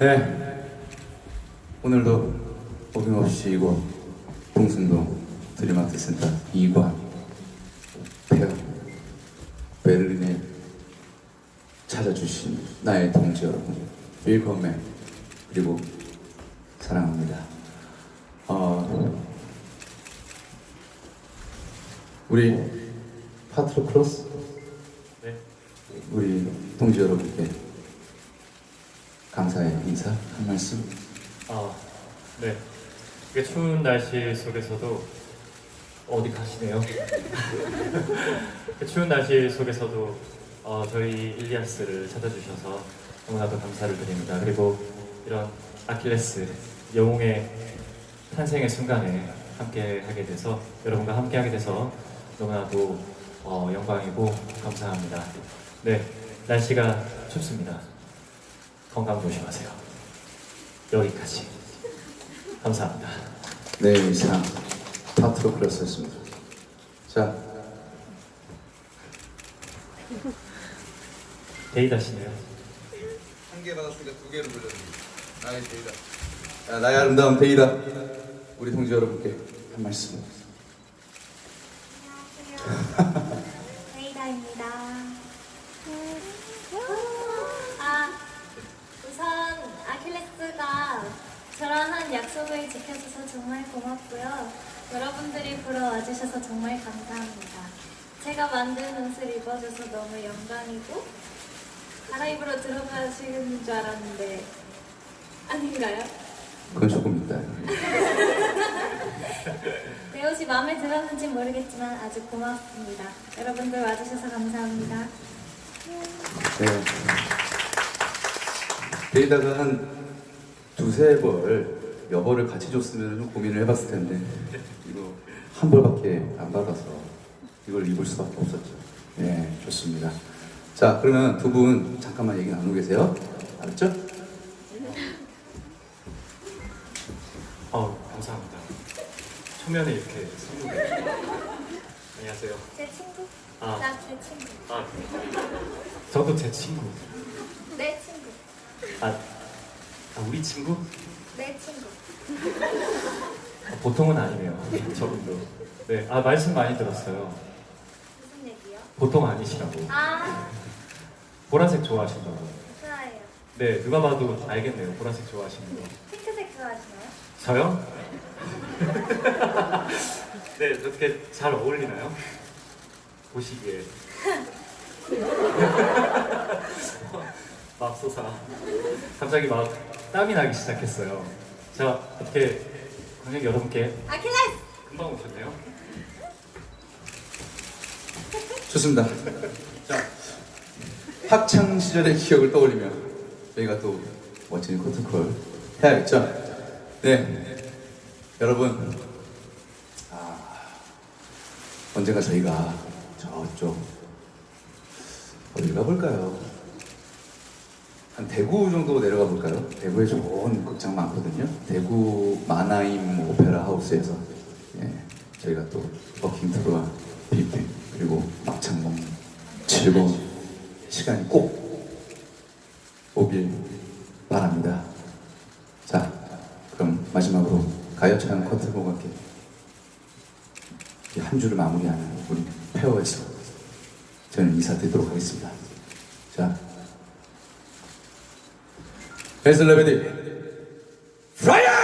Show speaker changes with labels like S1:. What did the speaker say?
S1: 네. 오늘도 어김없이 이곳 동순동 드림아트 센터 2관 페어 베를린에 찾아주신 나의 동지 여러분 윌컴맨 그리고 사랑합니다. 어, 우리 파트로 크로스
S2: 네.
S1: 우리 동지 여러분께 감사의 인사 한 말씀.
S2: 아, 네. 이게 추운 날씨 속에서도 어디 가시네요? 그 추운 날씨 속에서도 어, 저희 일리아스를 찾아주셔서 너무나도 감사를 드립니다. 그리고 이런 아킬레스 영웅의 탄생의 순간에 함께 하게 돼서 여러분과 함께 하게 돼서 너무나도 어, 영광이고 감사합니다. 네, 날씨가 춥습니다. 건강 조심하세요. 여기까지. 감사합니다.
S1: 네, 이상 파트로 크로스였습니다. 자,
S2: 데이다시네요.
S1: 한 개 받았으니까 두 개를 돌렸습니다. 나의 데이다. 자, 나의 아름다운 데이다. 우리 동지 여러분께 한 말씀.
S3: 아킬레스가 저랑 한 약속을 지켜줘서 정말 고맙고요. 여러분들이 보러 와주셔서 정말 감사합니다. 제가 만든 옷을 입어줘서 너무 영광이고 갈아입으러 들어가시는 줄 알았는데 아닌가요?
S1: 그건 조금 있다.
S3: 내 옷이 마음에 들었는지 모르겠지만 아주 고맙습니다. 여러분들 와주셔서 감사합니다.
S1: 네. 데이다가 한 두세 벌 여벌을 같이 줬으면 좀 고민을 해봤을 텐데 이거 한 벌밖에 안 받아서 이걸 입을 수밖에 없었죠. 네, 좋습니다. 자, 그러면 두 분 잠깐만 얘기 나누고 계세요. 알았죠?
S2: 어, 감사합니다. 초면에 이렇게 선물을. 안녕하세요.
S3: 제 친구?
S2: 아.
S3: 나 제 친구.
S2: 아, 저도 제 친구.
S3: 내 친구.
S2: 아, 아 우리 친구?
S3: 내 친구.
S2: 아, 보통은 아니네요. 저분도. 네, 아 말씀 많이 들었어요.
S3: 무슨 얘기요?
S2: 보통 아니시라고.
S3: 아,
S2: 보라색 좋아하신다고.
S3: 좋아해요.
S2: 네, 누가 봐도 알겠네요. 보라색 좋아하시는 거.
S3: 핑크색 좋아하시나요?
S2: 저요? 네, 어떻게 잘 어울리나요? 보시기에. 맙소사. 갑자기 막 땀이 나기 시작했어요. 자, 어떻게 관객 여러분께
S3: 아킬레스!
S2: 금방 오셨네요.
S1: 좋습니다. 자, 학창 시절의 기억을 떠올리며 저희가 또 멋진 커튼콜 해야겠죠? 네, 여러분, 아, 언젠가 저희가 저쪽 어디 가볼까요? 한 대구 정도 내려가 볼까요? 대구에 좋은 극장 많거든요. 대구 마나임 오페라 하우스에서 예, 저희가 또 버킹 투어와 뷔페 그리고 막창 먹는 즐거운 시간이 꼭 오길 바랍니다. 자, 그럼 마지막으로 가요차연 커튼과 함께 이한 주를 마무리하는 우리 페어에서 저는 인사드리도록 하겠습니다. 자, ఫేజుల వెది ఫ్రైర్